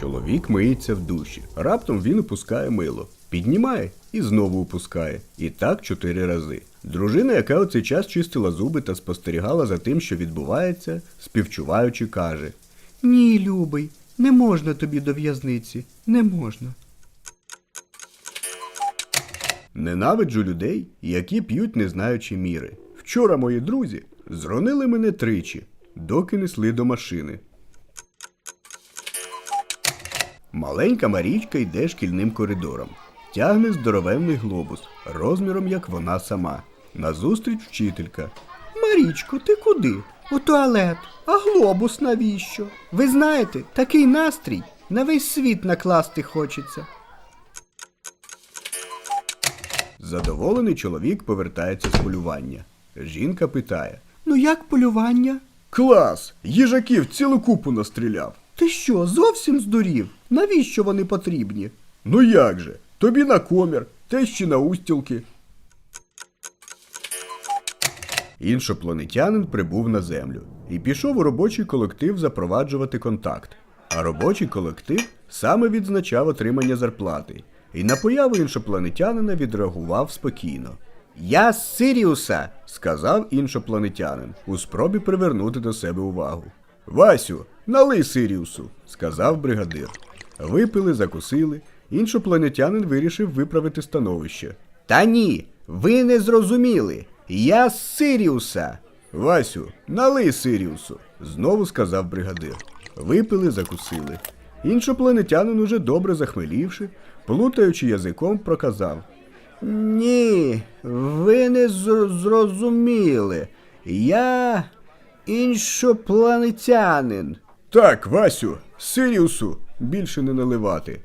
Чоловік миється в душі. Раптом він опускає мило. Піднімає і знову опускає. І так чотири рази. Дружина, яка у цей час чистила зуби та спостерігала за тим, що відбувається, співчуваючи, каже: Ні, любий, не можна тобі до в'язниці. Не можна. Ненавиджу людей, які п'ють, не знаючи міри. Вчора мої друзі зронили мене тричі, доки несли до машини. Маленька Марічка йде шкільним коридором. Тягне здоровенний глобус, розміром як вона сама. Назустріч вчителька. Марічко, ти куди? У туалет. А глобус навіщо? Ви знаєте, такий настрій на весь світ накласти хочеться. Задоволений чоловік повертається з полювання. Жінка питає: Ну як полювання? Клас! Їжаків цілу купу настріляв. Ти що, зовсім здурів? Навіщо вони потрібні? Ну як же? Тобі на комір, тещі на устілки. Іншопланетянин прибув на землю і пішов у робочий колектив запроваджувати контакт. А робочий колектив саме відзначав отримання зарплати. І на появу іншопланетянина відреагував спокійно. Я з Сиріуса, сказав іншопланетянин, у спробі привернути до себе увагу. Васю, налий Сиріусу, сказав бригадир. Випили, закусили. Іншопланетянин вирішив виправити становище. Та ні, ви не зрозуміли. Я з Сиріуса. Васю, налий Сиріусу, знову сказав бригадир. Випили, закусили. Іншопланетянин, уже добре захмелівши, плутаючи язиком, проказав. Ні, ви не зрозуміли. Я іншопланетянин. Так, Васю, Сиріусу, більше не наливати.